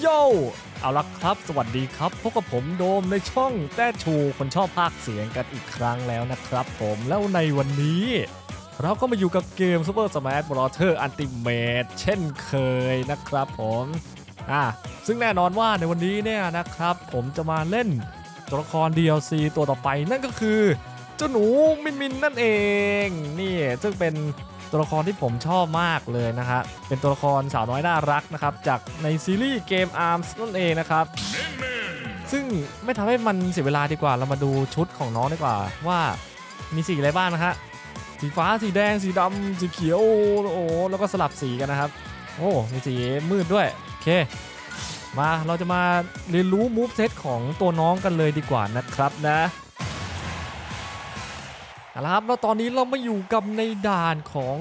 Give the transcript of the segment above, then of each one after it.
โย่เอาละครับ สวัสดีครับ พบกับผมโดมในช่องแต้ชูคนชอบภาคเสียงกันอีกครั้งแล้วนะครับผมแล้วในวันนี้ เราก็มาอยู่กับเกม Super Smash Bros. Ultimate เช่นเคยนะครับผมอะซึ่งแน่นอนว่าในวันนี้เนี่ยนะครับ ผมจะมาเล่นตัวละคร DLC ตัวต่อไปนั่นก็คือเจ้าหนูมินมินนั่นเอง นี่ซึ่งเป็น ตัวละครที่ผมชอบมากเลยนะฮะเป็นตัวละครสาวน้อยน่ารักนะครับจากในซีรีส์เกม ARMS นั่นเองนะครับซึ่งไม่ทำให้มันเสียเวลาดีกว่าเรามาดูชุดของน้องดีกว่าว่ามีสีอะไรบ้างนะฮะสีฟ้าสีแดง สีดำสีเขียวโอ้แล้วก็สลับสีกันนะครับ โอ้มีสีมืดด้วยโอเค มาเราจะมาเรียนรู้มูฟเซตของตัวน้องกันเลยดีกว่านะครับนะ เอาละครับแล้วตอนนี้เรามาอยู่กับในด่านของ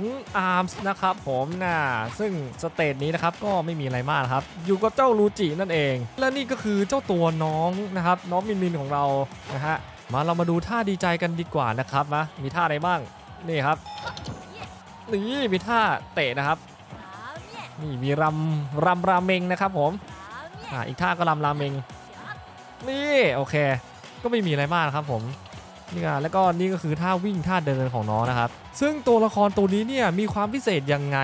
ARMS นะครับผมนะซึ่งสเตจนี้นะครับก็ไม่มีอะไรมากครับ อยู่กับเจ้าลูจินั่นเอง และนี่ก็คือเจ้าตัวน้องนะครับ น้องมินมินของเรานะฮะมาเรามาดูท่าดีใจกันดีกว่านะครับนะมีท่าอะไรบ้างนี่ครับนี่มีท่าเตะนะครับนี่มีรำรำราเมงนะครับผมอ่าอีกท่าก็รำราเมงนี่โอเค ก็ไม่มีอะไรมากครับผม นี่อะแล้วก็นี่ก็คือท่าวิ่งท่าเดินของน้องนะครับ ซึ่งตัวละครตัวนี้เนี่ยมีความพิเศษยังไง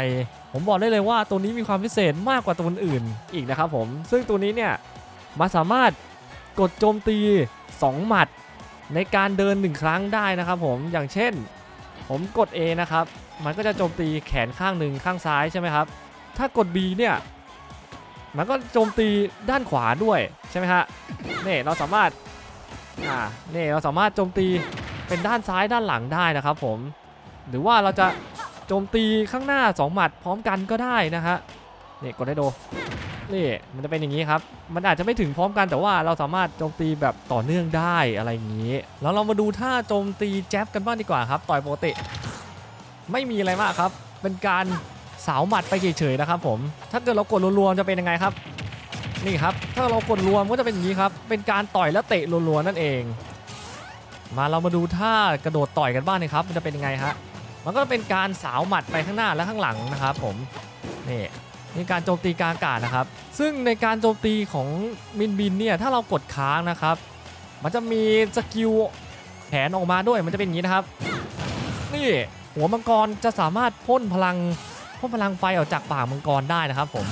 ผมบอกได้เลยว่าตัวนี้มีความพิเศษมากกว่าตัวอื่นอีกนะครับผมซึ่งตัวนี้เนี่ยมาสามารถกดโจมตี 2 หมัด ในการเดิน 1 ครั้งได้นะครับผมอย่างเช่น ผมกด A นะครับ มันก็จะโจมตีแขนข้างหนึ่งข้างซ้ายใช่ไหมครับ ถ้ากด B เนี่ยมันก็โจมตีด้านขวาด้วยใช่ไหมฮะนี่เราสามารถ อ่านี่เราสามารถโจมตีเป็นด้านซ้ายด้านหลังได้นะครับผม หรือว่าเราจะโจมตีข้างหน้า 2 หมัดพร้อมกันก็ได้นะฮะนี่กดได้ดูนี่มันจะเป็นอย่างนี้ครับ มันอาจจะไม่ถึงพร้อมกันแต่ว่าเราสามารถโจมตีแบบต่อเนื่องได้อะไรอย่างนี้ แล้วเรามาดูท่าโจมตีแจ๊บกันบ้างดีกว่าครับ ต่อยปกติ ไม่มีอะไรมากครับ เป็นการสาวหมัดไปเฉยๆนะครับผม ถ้าเกิดเรากดรวมๆจะเป็นยังไงครับ นี่ครับ ถ้าเรากดรวมก็จะเป็นอย่างนี้ครับ เป็นการต่อยและเตะรัวๆนั่นเอง มาเรามาดูท่ากระโดดต่อยกันบ้างนะครับ มันจะเป็นยังไงฮะ มันก็เป็นการสาวหมัดไปข้างหน้าและข้างหลังนะครับ ผม นี่นี่การโจมตีกลางอากาศนะครับ ซึ่งในการโจมตีของมินบินเนี่ยถ้าเรากดค้างนะครับ มันจะมีสกิลแขนออกมาด้วยมันจะเป็นอย่างนี้นะครับ นี่หัวมังกรจะสามารถพ่นพลังพ่นพลังไฟออกจากปากมังกรได้นะครับผม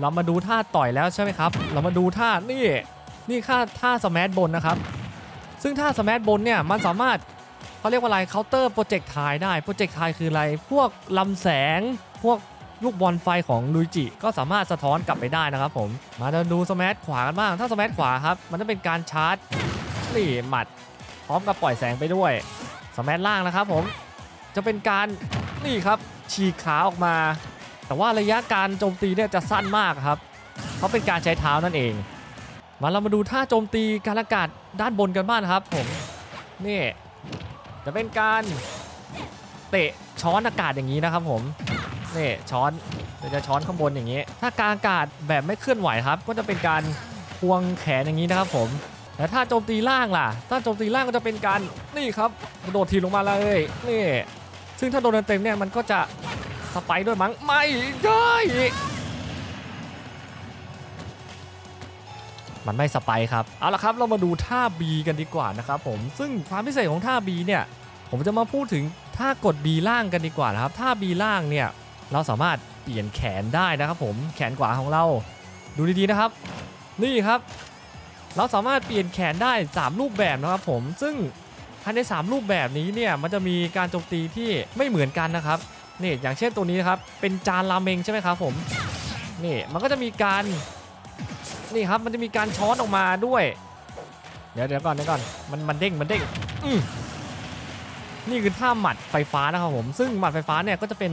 เรามาดูท่าต่อยแล้วใช่ไหมครับ เรามาดูท่านี่นี่ค่าท่าสมับนนะครับ ซึ่งท่าสมับนเนี่ยมันสามารถเขาเรียกว่าอะไรเคาน์เตอร์โปรเจกต์ทายได้โปรเจกต์ทายคืออะไร พวกลำแสง พวกลูกบอลไฟของลุยจิ ก็สามารถสะท้อนกลับไปได้นะครับผม มาดูสมัขวากันบ้าง ถ้าสมัขวาครับ มันจะเป็นการชาร์จนี่หมัด พร้อมกับปล่อยแสงไปด้วยสมัล่างนะครับผม จะเป็นการนี่ครับฉีกขาออกมา แต่ว่าระยะการโจมตีเนี่ยจะสั้นมากครับ เพราะเป็นการใช้เท้านั่นเอง มาเรามาดูท่าโจมตีการอากาศด้านบนกันบ้างครับผมนี่จะเป็นการเตะช้อนอากาศอย่างนี้นะครับผมนี่ช้อนเดี๋ยวจะช้อนข้างบนอย่างนี้ ถ้าการอากาศแบบไม่เคลื่อนไหวครับ ก็จะเป็นการควงแขนอย่างนี้นะครับผมแต่ถ้าโจมตีล่างล่ะ ถ้าโจมตีล่างก็จะเป็นการนี่ครับกระโดดทีลงมาเลยนี่ซึ่งถ้าโดนเต็มเนี่ยมันก็จะ สไปด้วยมั้งไม่ได้มันไม่สไปครับเอาละครับเรามาดูท่า B กันดีกว่านะครับผมซึ่งความพิเศษของท่า B เนี่ยผมจะมาพูดถึงท่ากด B ล่างกันดีกว่านะครับท่า B ล่างเนี่ยเราสามารถเปลี่ยนแขนได้นะครับผมแขนขวาของเราดูดีๆนะครับ นี่ครับ เราสามารถเปลี่ยนแขนได้ 3 รูปแบบนะครับผมซึ่งภายใน 3 รูปแบบนี้เนี่ยมันจะมีการโจมตีที่ไม่เหมือนกันนะครับ นี่อย่างเช่นตัวนี้นะครับเป็นจานราเมงใช่ไหมครับผมนี่มันก็จะมีการนี่ครับมันจะมีการช้อนออกมาด้วย เดี๋ยวเดี๋ยวก่อนเดี๋ยวก่อนมันมันเด้งมันเด้งนี่คือท่าหมัดไฟฟ้านะครับผม ซึ่งหมัดไฟฟ้าเนี่ยก็จะเป็น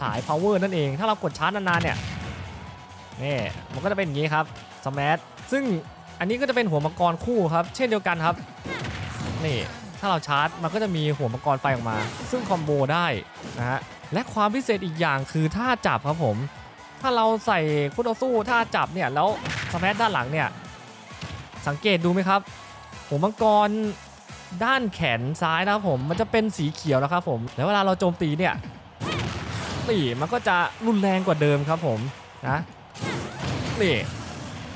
สาย power นั่นเอง ถ้าเรากดชาร์จนานๆเนี่ยนี่มันก็จะเป็นอย่างนี้ครับสมัชซึ่งอันนี้ก็จะเป็นหัวมังกรคู่ครับ เช่นเดียวกันครับนี่ถ้าเราชาร์จมันก็จะมีหัวมังกรไฟออกมา ซึ่งคอมโบได้นะฮะ และความพิเศษอีกอย่างคือท่าจับครับผม ถ้าเราใส่คู่ต่อสู้ท่าจับเนี่ยแล้วสมัชด้านหลังเนี่ยสังเกตดูไหมครับหัวมังกรด้านแขนซ้ายนะครับผมมันจะเป็นสีเขียวนะครับผมแล้วเวลาเราโจมตีเนี่ยตีมันก็จะรุนแรงกว่าเดิมครับผมนะนี่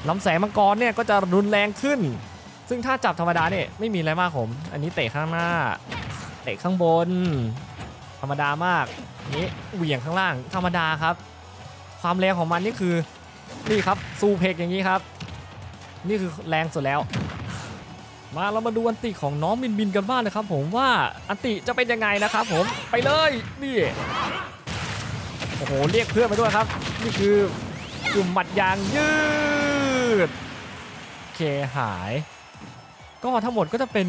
ลำแสงมังกรเนี่ยก็จะรุนแรงขึ้น ซึ่งถ้าจับธรรมดาเนี่ยไม่มีอะไรมากผม อันนี้เตะข้างหน้า เตะข้างบน ธรรมดามาก นี้เหวี่ยงข้างล่างธรรมดาครับ ความแรงของมันนี่คือนี่ครับซูเพกอย่างนี้ครับ นี่คือแรงสุดแล้ว มาเรามาดูอันติของน้องมินมินกันบ้างนะครับ ผมว่าอันติจะเป็นยังไงนะครับผมไปเลยนี่โอ้โหเรียกเพื่อนมาด้วยครับ นี่คือกลุ่มหมัดยางยืดเคหาย ก็ทั้งหมดก็จะเป็น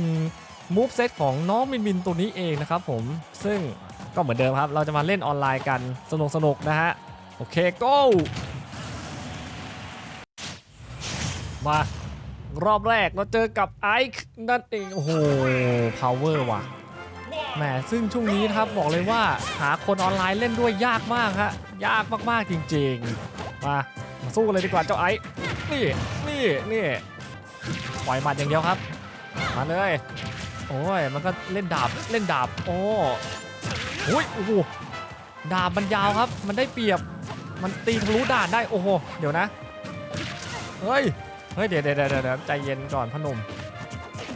มูฟเซตของน้องมินมินตัวนี้เองนะครับผมซึ่ง ก็เหมือนเดิมครับ เราจะมาเล่นออนไลน์กันสนุกสนุกนะฮะ โอเค go มารอบแรกเราเจอกับไอค์นั่นเอง โอ้โห power ว่ะแหมซึ่งช่วงนี้นะครับบอกเลยว่าหาคนออนไลน์เล่นด้วยยากมากฮะยากมากๆจริงๆ มามาสู้กันเลยดีกว่าเจ้าไอซ์นี่นี่นี่ปล่อยหมัดอย่างเดียวครับ มาเลย โอ้ยมันก็เล่นดาบเล่นดาบ โอ้ โอ้ยโอ้โหดาบมันยาวครับ มันได้เปรียบ มันตีทะลุด่านได้ โอ้โห เดี๋ยวนะ เฮ้ย เฮ้ย เดี๋ยวเดี๋ยวเดี๋ยวเดี๋ยวใจเย็นก่อนพ่อหนุ่ม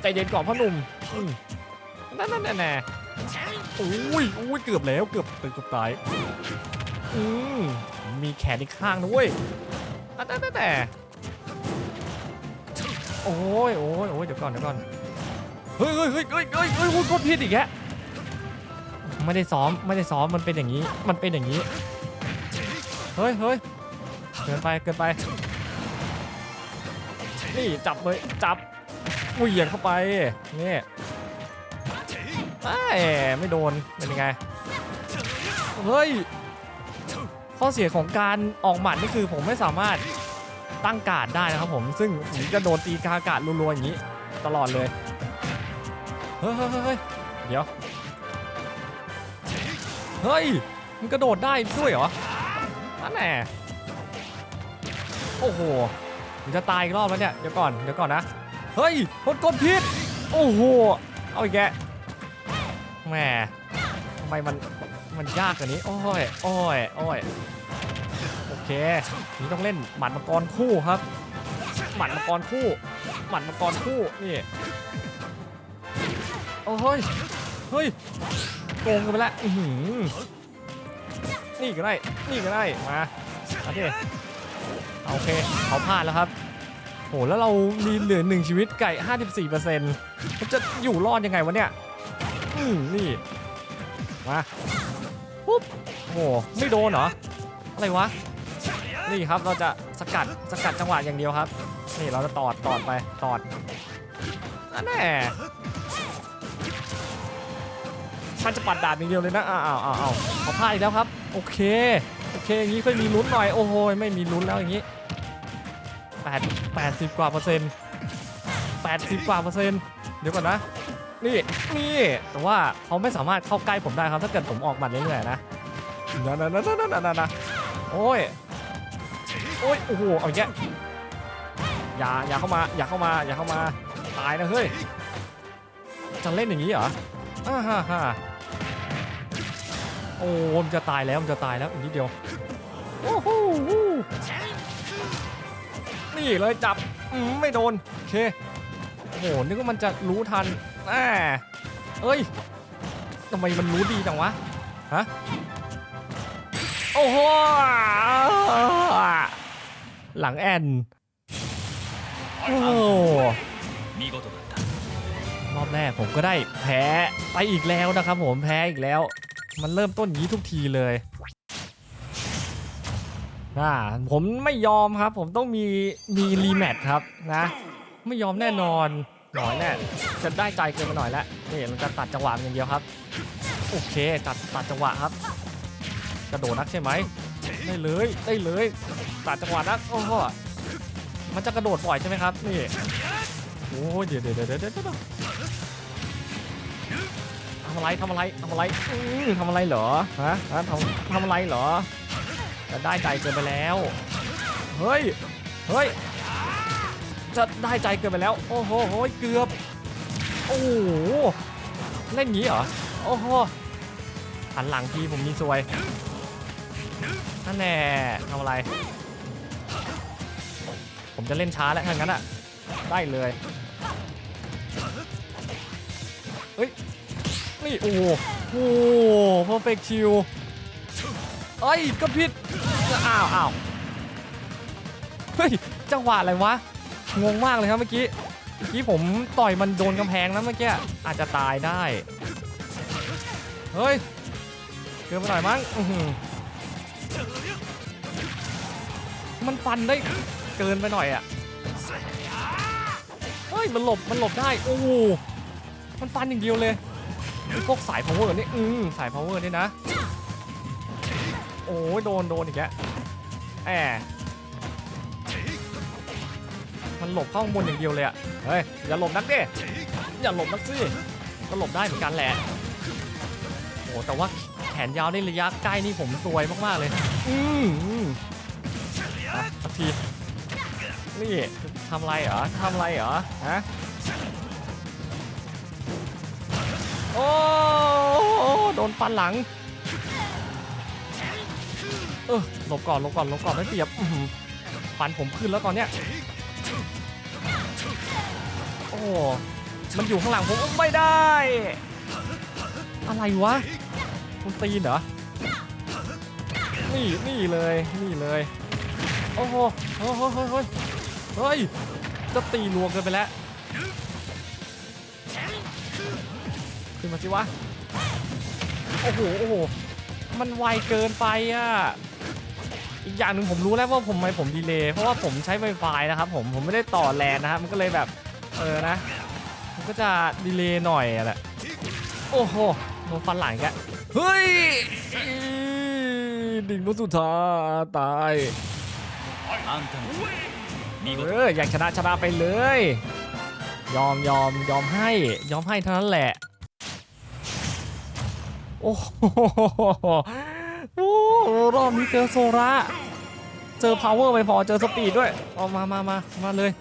ใจเย็นก่อนพ่อหนุ่มนั่นนั่นนั่นแน่อุ้ยอุ้ย เกือบแล้วเกือบเกือบตาย อืมมีแขนอีกข้างนะเว้ยนั่นนั่นนั่นแน่โอ้ยโอ้ยโอ้ยเดี๋ยวก่อนเดี๋ยวก่อน เฮ้ยเฮ้ยเฮ้ยเฮ้ยเฮ้ยเฮ้ยกดผิดอีกแก ไม่ได้ซ้อมไม่ได้ซ้อมมันเป็นอย่างนี้ มันเป็นอย่างนี้เฮ้ยเฮ้ยเกินไปเกินไป นี่จับเลยจับอุยเหวี่ยงเข้าไปนี่ไอ้ยไม่โดนเป็นยังไงเฮ้ยข้อเสียของการออกหมัดนี่คือผมไม่สามารถตั้งการ์ดได้นะครับผมซึ่งผมจะโดนตีกากาศรัวๆอย่างนี้ ตลอดเลย เฮ้ยเฮ้ยเฮ้ยเดี๋ยว เฮ้ย มันกระโดดได้ด้วยเหรอนั่นแน่โอ้โหมันจะตายอีกรอบแล้วเนี่ย เดี๋ยวก่อน เดี๋ยวก่อนนะ เฮ้ยกดกดผิดโอ้โห เอาอีกแกแหมทำไมมัน มันยากกว่านี้ โอ้ย โอ้ย โอ้ย โอเค นี่ต้องเล่นหมัดมังกรคู่ครับ หมัดมังกรคู่ หมัดมังกรคู่ นี่ โอ้เฮ้ยเฮ้ย โกงกันไปแล้วนี่ก็ได้ นี่ก็ได้ มาโอเคโอเคเขาพลาดแล้วครับ โห แล้วเรามีเหลือหนึ่งชีวิตไก่ 54%มันจะอยู่รอดยังไงวะเนี่ย อืมนี่ มาปุ๊บโห ไม่โดนเหรอ อะไรวะ นี่ครับ เราจะสกัด สกัดจังหวะอย่างเดียวครับ นี่เราจะตอด ตอดไป ตอดนั่นแน่ มันจะปัดดาบอย่างเดียวเลยนะอ้าวอ้าวอ้าวเขาพลาดอีกแล้วครับ โอเค โอเคอย่างนี้ค่อยมีลุ้นหน่อย โอ้โหไม่มีลุ้นแล้วอย่างนี้แปดแปดสิบกว่าเปอร์เซ็นต์แปดสิบกว่าเปอร์เซ็นต์เดี๋ยวก่อนนะ นี่ นี่ แต่ว่าเขาไม่สามารถเข้าใกล้ผมได้ครับถ้าเกิดผมออกหมัดเรื่อยๆนะนะนะนะนะนะนะนะโอ้ย โอ้ย โอ้โห เอาอย่างเงี้ยอย่า อย่าเข้ามา อย่าเข้ามา อย่าเข้ามา ตายนะเฮ้ย จะเล่นอย่างนี้เหรออ่าฮ่าฮ่า โอ้มจะตายแล้วมันจะตายแล้วอีกนิดเดียวโอ้โหนี่เลยจับไม่โดนโอเคโอ้โหนึกว่ามันจะรู้ทันแหมเอ้ยทำไมมันรู้ดีจังวะฮะโอ้โหหลังแอนโอ้รอบแรกผมก็ได้แพ้ไปอีกแล้วนะครับผมแพ้อีกแล้ว มันเริ่มต้นงี้ทุกทีเลยอ่าผมไม่ยอมครับ ผมต้องมีมีรีแมทครับนะ ไม่ยอมแน่นอนหน่อยแน่จะได้ใจเกินไปหน่อยแล้วนี่มันจะตัดจังหวะมันอย่างเดียวครับ โอเคตัดตัดจังหวะครับ กระโดดนักใช่ไหมได้เลยได้เลยตัดจังหวะนักโอ้โหมันจะกระโดดบ่อยใช่ไหมครับนี่โอ้เดี๋ยวเดี๋ยวเดี๋ยวเดี๋ยวเดี๋ยว ทำอะไรทำอะไรทำอะไรอืมทำอะไรเหรอฮะฮะทำทำอะไรเหรอจะได้ใจเกินไปแล้ว เฮ้ย เฮ้ย จะได้ใจเกินไปแล้ว โอ้โหโหยเกือบ โอ้โหเล่นงี้เหรอ โอ้โหหันหลังทีผมมีซวยนั่นแน่ทำอะไร ผมจะเล่นช้าแล้วถ้างั้นอะได้เลย นี่ โอ้โหโอ้เพอร์เฟกชิลเอ้ย ก็ผิด อ้าวอ้าวเฮ้ย จังหวะอะไรวะ งงมากเลยครับเมื่อกี้ เมื่อกี้ผมต่อยมันโดนกำแพงนะเมื่อกี้ อาจจะตายได้ เฮ้ยเกินไปหน่อยมั้งมันฟันได้เกินไปหน่อยอะ เฮ้ย มันหลบ มันหลบได้ โอ้โหมันฟันอย่างเดียวเลย พวกสาย power นี่อืมสาย power นี่นะ โอ้ยโดนโดนอีกแล้วแหมมันหลบเข้าข้างบนอย่างเดียวเลยอะเฮ้ย อย่าหลบนักดิอย่าหลบนักสิก็หลบได้เหมือนกันแหละโอ้แต่ว่าแขนยาวในระยะใกล้นี่ผมซวยมากๆเลย อืมอืมอะสักที นี่ทำไรเหรอทำไรเหรอ ฮะ ฟันหลัง เออหลบก่อนหลบก่อนหลบก่อนไม่เปรียบฟันผมขึ้นแล้วตอนเนี้ยโอ้มันอยู่ข้างหลังผมไม่ได้ อะไรวะคุณตีนเหรอนี่นี่เลยนี่เลยโอ้โหเฮ้ยเฮ้ยเฮ้ยเฮ้ยเฮ้ยจะตีรวมกันไปแล้วขึ้นมาสิวะ โอ้โหโอ้โหมันไวเกินไปอะอีกอย่างหนึ่งผมรู้แล้วว่าผมไมผมดีเลยเพราะว่าผมใช้ไวไฟนะครับผมผมไม่ได้ต่อแลนนะครับมันก็เลยแบบเออนะมันก็จะดีเลยหน่อยแหละโอ้โหโดนฟันหลังแกเฮ้ยดิงมุสุดท้าตายเอออยากชนะชนะไปเลย ยอมยอมยอมให้ยอมให้เท่านั้นแหละ โอ้โหโอ้โหรอบนี้เจอโซระเจอ power ไม่พอเจอสปีดด้วยเอามามามามาเลย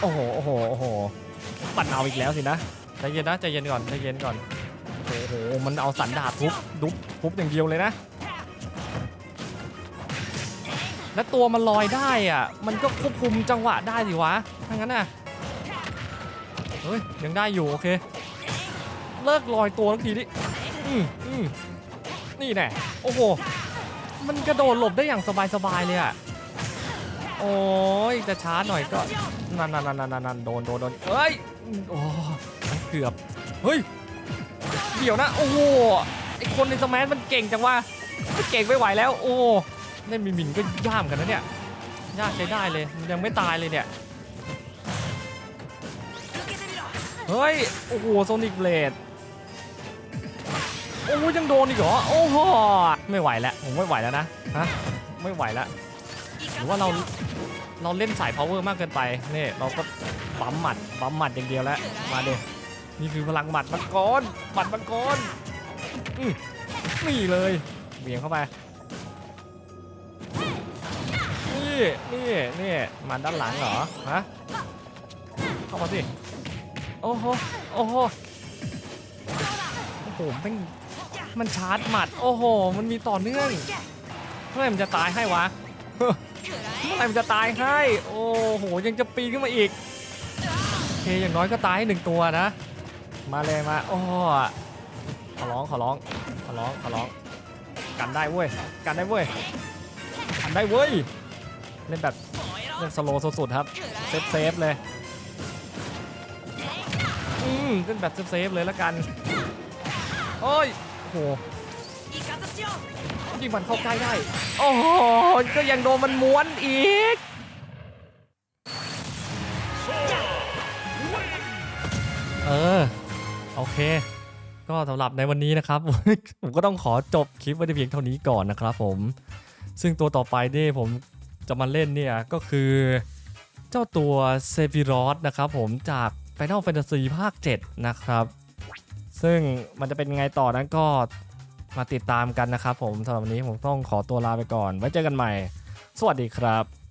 โอ้โหโอ้โหโอ้โหปั่นเอาอีกแล้วสินะใจเย็นนะใจเย็นก่อนใจเย็นก่อนโอ้โหมันเอาสันดาบทุบทุบทุบอย่างเดียวเลยนะ และตัวมันลอยได้อะ มันก็ควบคุมจังหวะได้สิวะถ้างั้นน่ะเฮ้ยยังได้อยู่โอเค เลิกลอยตัวทักทีดิอืมอืมนี่แน่โอ้โห มันกระโดดหลบได้อย่างสบายๆเลยอะโอ้ยจะช้าหน่อยก็นั่นนั่นนั่นนั่นโดนโดนโดนเอ้ยโอ้เกือบเฮ้ยเดี๋ยวนะ โอ้โหไอคนในสมัยมันเก่งจังวะมันเก่งไม่ไหวแล้ว โอ้เล่นมินมินก็ย่ามกันนะเนี่ยยากใช้ได้เลยมันยังไม่ตายเลยเนี่ยเฮ้ย โอ้โหโซนิกเบลด โอ้ยยังโดนอีกเหรอ โอ้โห ไม่ไหวแล้ว ผมไม่ไหวแล้วนะฮะไม่ไหวแล้วหรือว่าเราเราเล่นสาย power มากเกินไปนี่เราก็ปั๊มหมัดปั๊มหมัดอย่างเดียวแล้ว มาเดนี่คือพลังหมัดมังกรหมัดมังกรนี่เลยเบี่ยงเข้าไป นี่นี่นี่มาด้านหลังเหรอฮะเข้ามาสิโอ้โหโอ้โหโอ้โหแม่ง มันชาร์จหมัด โอ้โห มันมีต่อเนื่องเมื่อไหร่มันจะตายให้วะเมื่อไหร่มันจะตายให้ โอ้โห ยังจะปีนขึ้นมาอีกโอเคอย่างน้อยก็ตายให้หนึ่งตัวนะ มาเลยมาโอ้ขอร้องขอร้องขอร้องขอร้อง กันได้เว้ย กันได้เว้ย กันได้เว้ย เล่นแบบเล่นสโลสุดๆครับ เซฟเซฟๆเลย อืมเล่นแบบเซฟเซฟๆเลยล้วกัน โอ้ย หยิงมันเข้าใกล้ได้ โอ้โห ก็ยังโดนมันม้วนอีก เออ โอเค ก็สำหรับในวันนี้นะครับ ผมก็ต้องขอจบคลิปไว้แต่เพียงเท่านี้ก่อนนะครับผม ซึ่งตัวต่อไปเนี่ยผมจะมาเล่นเนี่ยก็คือเจ้าตัวเซฟิรอสนะครับผมจาก Final Fantasy ภาค 7 นะครับ ซึ่งมันจะเป็นไงต่อนั้นก็มาติดตามกันนะครับผมสำหรับวันนี้ผมต้องขอตัวลาไปก่อน ไว้เจอกันใหม่ สวัสดีครับ